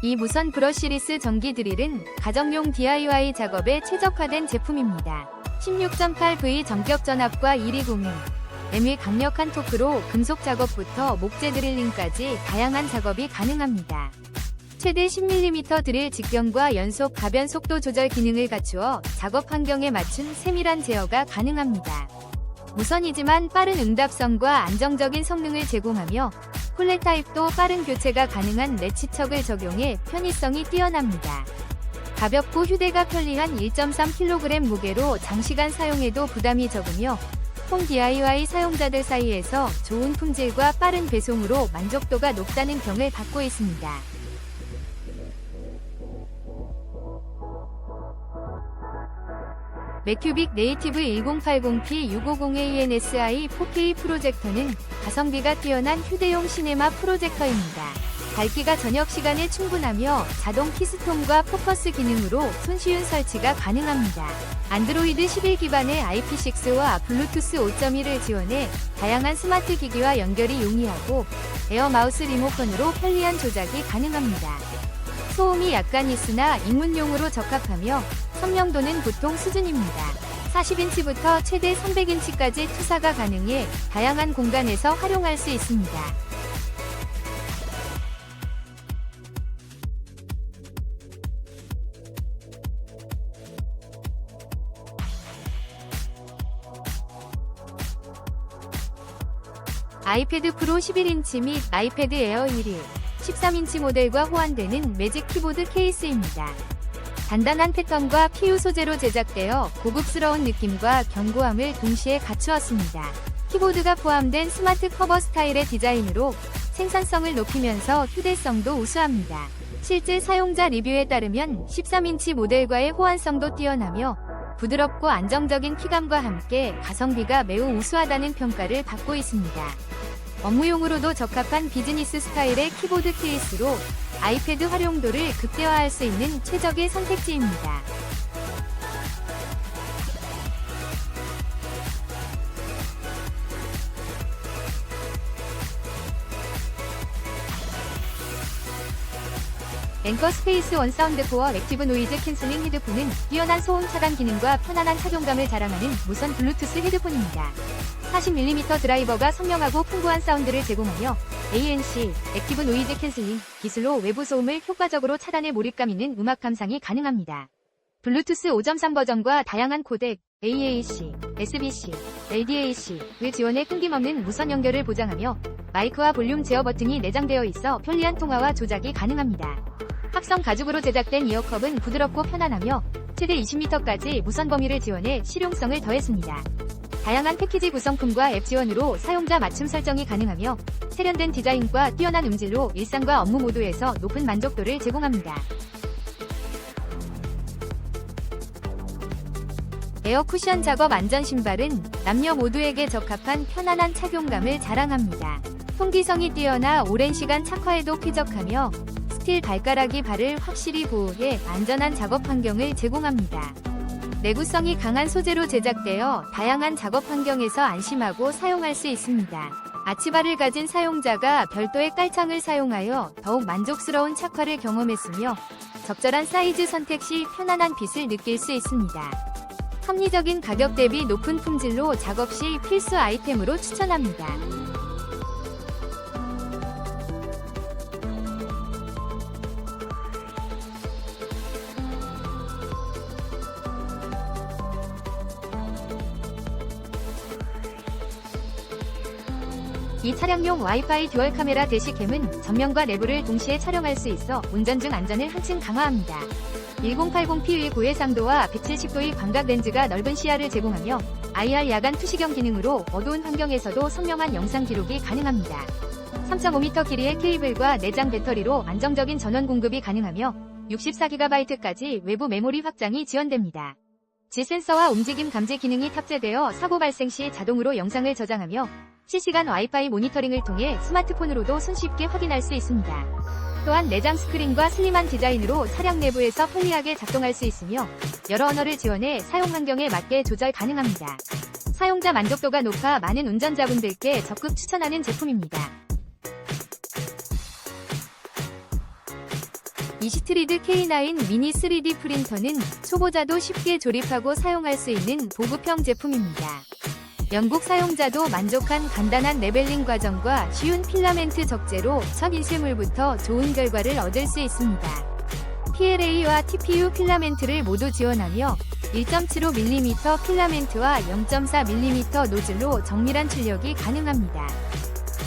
이 무선 브러쉬리스 전기 드릴은 가정용 DIY 작업에 최적화된 제품입니다. 16.8V 전격 전압과 1위 공유, M의 강력한 토크로 금속 작업부터 목재 드릴링까지 다양한 작업이 가능합니다. 최대 10mm 드릴 직경과 연속 가변 속도 조절 기능을 갖추어 작업 환경에 맞춘 세밀한 제어가 가능합니다. 무선이지만 빠른 응답성과 안정적인 성능을 제공하며 콜렛 타입도 빠른 교체가 가능한 레치척을 적용해 편의성이 뛰어납니다. 가볍고 휴대가 편리한 1.3kg 무게로 장시간 사용해도 부담이 적으며 홈 DIY 사용자들 사이에서 좋은 품질과 빠른 배송으로 만족도가 높다는 평을 받고 있습니다. 맥큐빅 네이티브 1080p 650ANSI 4K 프로젝터는 가성비가 뛰어난 휴대용 시네마 프로젝터입니다. 밝기가 저녁 시간에 충분하며 자동 키스톤과 포커스 기능으로 손쉬운 설치가 가능합니다. 안드로이드 11 기반의 IP6와 블루투스 5.1을 지원해 다양한 스마트 기기와 연결이 용이하고 에어 마우스 리모컨으로 편리한 조작이 가능합니다. 소음이 약간 있으나 입문용으로 적합하며 선명도는 보통 수준입니다. 40인치부터 최대 300인치까지 투사가 가능해 다양한 공간에서 활용할 수 있습니다. 아이패드 프로 11인치 및 아이패드 에어 1일, 13인치 모델과 호환되는 매직 키보드 케이스입니다. 단단한 패턴과 PU 소재로 제작되어 고급스러운 느낌과 견고함을 동시에 갖추었습니다. 키보드가 포함된 스마트 커버 스타일의 디자인으로 생산성을 높이면서 휴대성도 우수합니다. 실제 사용자 리뷰에 따르면 13인치 모델과의 호환성도 뛰어나며 부드럽고 안정적인 키감과 함께 가성비가 매우 우수하다는 평가를 받고 있습니다. 업무용으로도 적합한 비즈니스 스타일의 키보드 케이스로 아이패드 활용도를 극대화할 수 있는 최적의 선택지입니다. 앵커 스페이스 원 사운드 코어 액티브 노이즈 캔슬링 헤드폰은 뛰어난 소음 차단 기능과 편안한 착용감을 자랑하는 무선 블루투스 헤드폰입니다. 40mm 드라이버가 선명하고 풍부한 사운드를 제공하며 ANC, 액티브 노이즈 캔슬링 기술로 외부 소음을 효과적으로 차단해 몰입감 있는 음악 감상이 가능합니다. 블루투스 5.3 버전과 다양한 코덱, AAC, SBC, LDAC를 지원해 끊김없는 무선 연결을 보장하며 마이크와 볼륨 제어 버튼이 내장되어 있어 편리한 통화와 조작이 가능합니다. 합성 가죽으로 제작된 이어컵은 부드럽고 편안하며 최대 20m까지 무선 범위를 지원해 실용성을 더했습니다. 다양한 패키지 구성품과 앱 지원으로 사용자 맞춤 설정이 가능하며 세련된 디자인과 뛰어난 음질로 일상과 업무 모두에서 높은 만족도를 제공합니다. 에어 쿠션 작업 안전 신발은 남녀 모두에게 적합한 편안한 착용감을 자랑합니다. 통기성이 뛰어나 오랜 시간 착화에도 쾌적하며 스틸 발가락이 발을 확실히 보호해 안전한 작업 환경을 제공합니다. 내구성이 강한 소재로 제작되어 다양한 작업 환경에서 안심하고 사용할 수 있습니다. 아치바를 가진 사용자가 별도의 깔창을 사용하여 더욱 만족스러운 착화를 경험했으며 적절한 사이즈 선택 시 편안한 핏을 느낄 수 있습니다. 합리적인 가격 대비 높은 품질로 작업 시 필수 아이템으로 추천합니다. 이 차량용 와이파이 듀얼 카메라 대시캠은 전면과 내부를 동시에 촬영할 수 있어 운전 중 안전을 한층 강화합니다. 1080p의 고해상도와 170도의 광각 렌즈가 넓은 시야를 제공하며 IR 야간 투시경 기능으로 어두운 환경에서도 선명한 영상 기록이 가능합니다. 3.5m 길이의 케이블과 내장 배터리로 안정적인 전원 공급이 가능하며 64GB까지 외부 메모리 확장이 지원됩니다. G 센서와 움직임 감지 기능이 탑재되어 사고 발생 시 자동으로 영상을 저장하며 실시간 와이파이 모니터링을 통해 스마트폰으로도 손쉽게 확인할 수 있습니다. 또한 내장 스크린과 슬림한 디자인으로 차량 내부에서 편리하게 작동할 수 있으며 여러 언어를 지원해 사용 환경에 맞게 조절 가능합니다. 사용자 만족도가 높아 많은 운전자분들께 적극 추천하는 제품입니다. 이시트리드 K9 미니 3D 프린터는 초보자도 쉽게 조립하고 사용할 수 있는 보급형 제품입니다. 영국 사용자도 만족한 간단한 레벨링 과정과 쉬운 필라멘트 적재로 첫 인쇄물부터 좋은 결과를 얻을 수 있습니다. PLA와 TPU 필라멘트를 모두 지원하며 1.75mm 필라멘트와 0.4mm 노즐로 정밀한 출력이 가능합니다.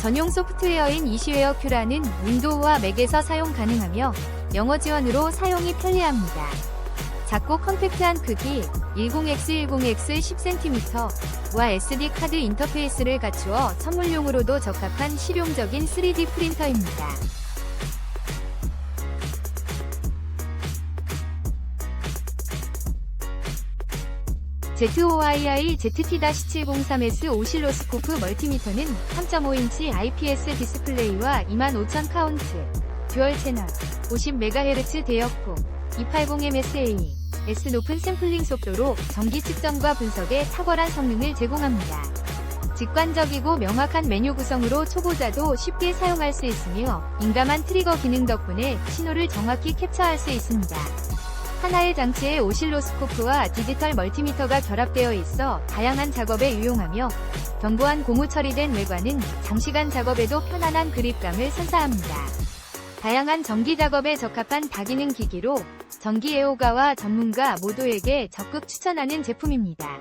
전용 소프트웨어인 이시웨어 큐라는 윈도우와 맥에서 사용 가능하며 영어 지원으로 사용이 편리합니다. 작고 컴팩트한 크기 10x10x 10cm와 SD 카드 인터페이스를 갖추어 선물용으로도 적합한 실용적인 3D 프린터입니다. ZOII ZT-703S 오실로스코프 멀티미터는 3.5인치 IPS 디스플레이와 25,000 카운트, 듀얼 채널, 50MHz 대역폭, 280MSA, S 높은 샘플링 속도로 전기 측정과 분석에 탁월한 성능을 제공합니다. 직관적이고 명확한 메뉴 구성으로 초보자도 쉽게 사용할 수 있으며 민감한 트리거 기능 덕분에 신호를 정확히 캡처할 수 있습니다. 하나의 장치에 오실로스코프와 디지털 멀티미터가 결합되어 있어 다양한 작업에 유용하며 견고한 고무 처리된 외관은 장시간 작업에도 편안한 그립감을 선사합니다. 다양한 전기 작업에 적합한 다기능 기기로 전기 애호가와 전문가 모두에게 적극 추천하는 제품입니다.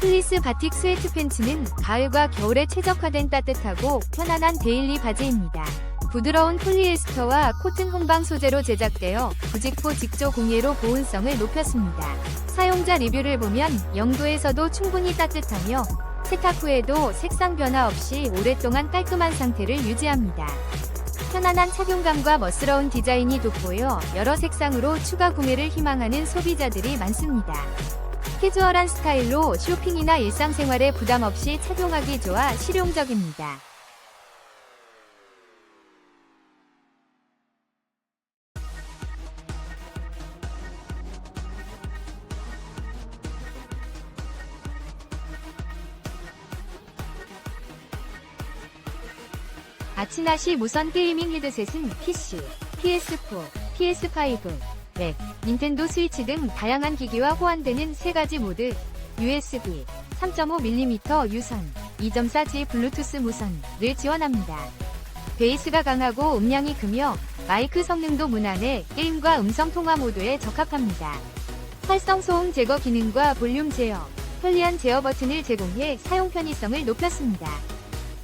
플리스 바틱 스웨트 팬츠는 가을과 겨울에 최적화된 따뜻하고 편안한 데일리 바지입니다. 부드러운 폴리에스터와 코튼 혼방 소재로 제작되어 부직포 직조 공예로 보온성을 높였습니다. 사용자 리뷰를 보면 영도에서도 충분히 따뜻하며 세탁 후에도 색상 변화 없이 오랫동안 깔끔한 상태를 유지합니다. 편안한 착용감과 멋스러운 디자인이 돋보여 여러 색상으로 추가 구매를 희망하는 소비자들이 많습니다. 캐주얼한 스타일로 쇼핑이나 일상생활에 부담 없이 착용하기 좋아 실용적입니다. 아치나시 무선 게이밍 헤드셋은 PC, PS4, PS5, 맥, 닌텐도 스위치 등 다양한 기기와 호환되는 세 가지 모드, USB, 3.5mm 유선, 2.4G 블루투스 무선을 지원합니다. 베이스가 강하고 음량이 크며 마이크 성능도 무난해 게임과 음성 통화 모두에 적합합니다. 활성 소음 제거 기능과 볼륨 제어, 편리한 제어 버튼을 제공해 사용 편의성을 높였습니다.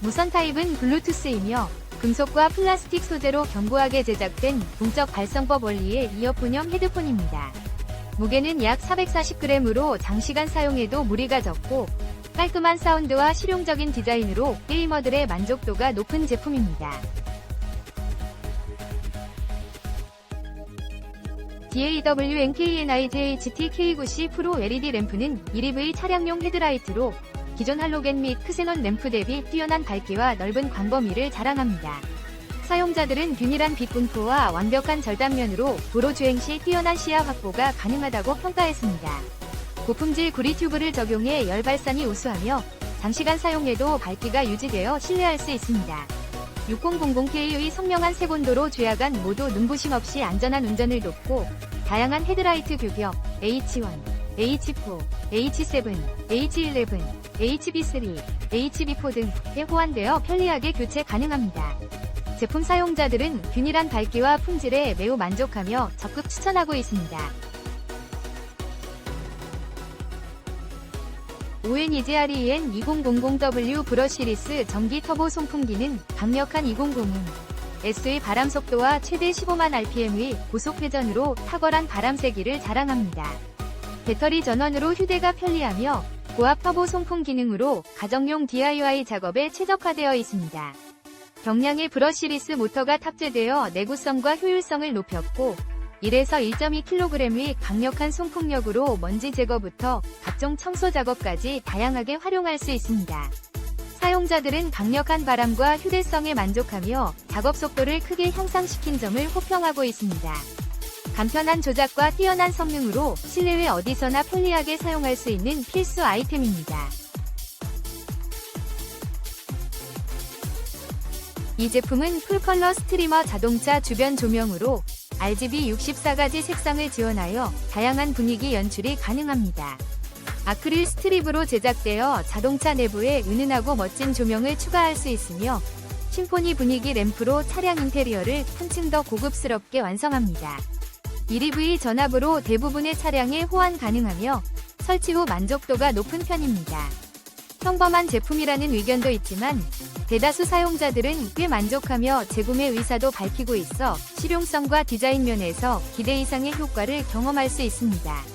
무선 타입은 블루투스이며 금속과 플라스틱 소재로 견고하게 제작된 동적 발성법 원리의 이어폰형 헤드폰입니다. 무게는 약 440g으로 장시간 사용해도 무리가 적고 깔끔한 사운드와 실용적인 디자인으로 게이머들의 만족도가 높은 제품입니다. DAWNKNIJHT K9C 프로 LED 램프는 1EV 차량용 헤드라이트로 기존 할로겐 및 크세논 램프 대비 뛰어난 밝기와 넓은 광범위를 자랑합니다. 사용자들은 균일한 빛 분포와 완벽한 절단면으로 도로 주행 시 뛰어난 시야 확보가 가능하다고 평가했습니다. 고품질 구리 튜브를 적용해 열 발산이 우수하며 장시간 사용해도 밝기가 유지되어 신뢰할 수 있습니다. 6000K의 선명한 색온도로 죄악간 모두 눈부심 없이 안전한 운전을 돕고 다양한 헤드라이트 규격 H1, H4, H7, H11, HB3, HB4 등에 호환되어 편리하게 교체 가능합니다. 제품 사용자들은 균일한 밝기와 품질에 매우 만족하며 적극 추천하고 있습니다. ONEGREN 2000W 브러시리스 전기 터보 송풍기는 강력한 200은 S의 바람 속도와 최대 15만 RPM의 고속 회전으로 탁월한 바람 세기를 자랑합니다. 배터리 전원으로 휴대가 편리하며 고압 터보 송풍 기능으로 가정용 DIY 작업에 최적화되어 있습니다. 경량의 브러시리스 모터가 탑재되어 내구성과 효율성을 높였고 1에서 1.2kg의 강력한 송풍력으로 먼지 제거부터 각종 청소 작업까지 다양하게 활용할 수 있습니다. 사용자들은 강력한 바람과 휴대성에 만족하며 작업 속도를 크게 향상시킨 점을 호평하고 있습니다. 간편한 조작과 뛰어난 성능으로 실내외 어디서나 편리하게 사용할 수 있는 필수 아이템입니다. 이 제품은 풀컬러 스트리머 자동차 주변 조명으로 RGB 64가지 색상을 지원하여 다양한 분위기 연출이 가능합니다. 아크릴 스트립으로 제작되어 자동차 내부에 은은하고 멋진 조명을 추가할 수 있으며 심포니 분위기 램프로 차량 인테리어를 한층 더 고급스럽게 완성합니다. 1EV 전압으로 대부분의 차량에 호환 가능하며 설치 후 만족도가 높은 편입니다. 평범한 제품이라는 의견도 있지만 대다수 사용자들은 꽤 만족하며 재구매 의사도 밝히고 있어 실용성과 디자인 면에서 기대 이상의 효과를 경험할 수 있습니다.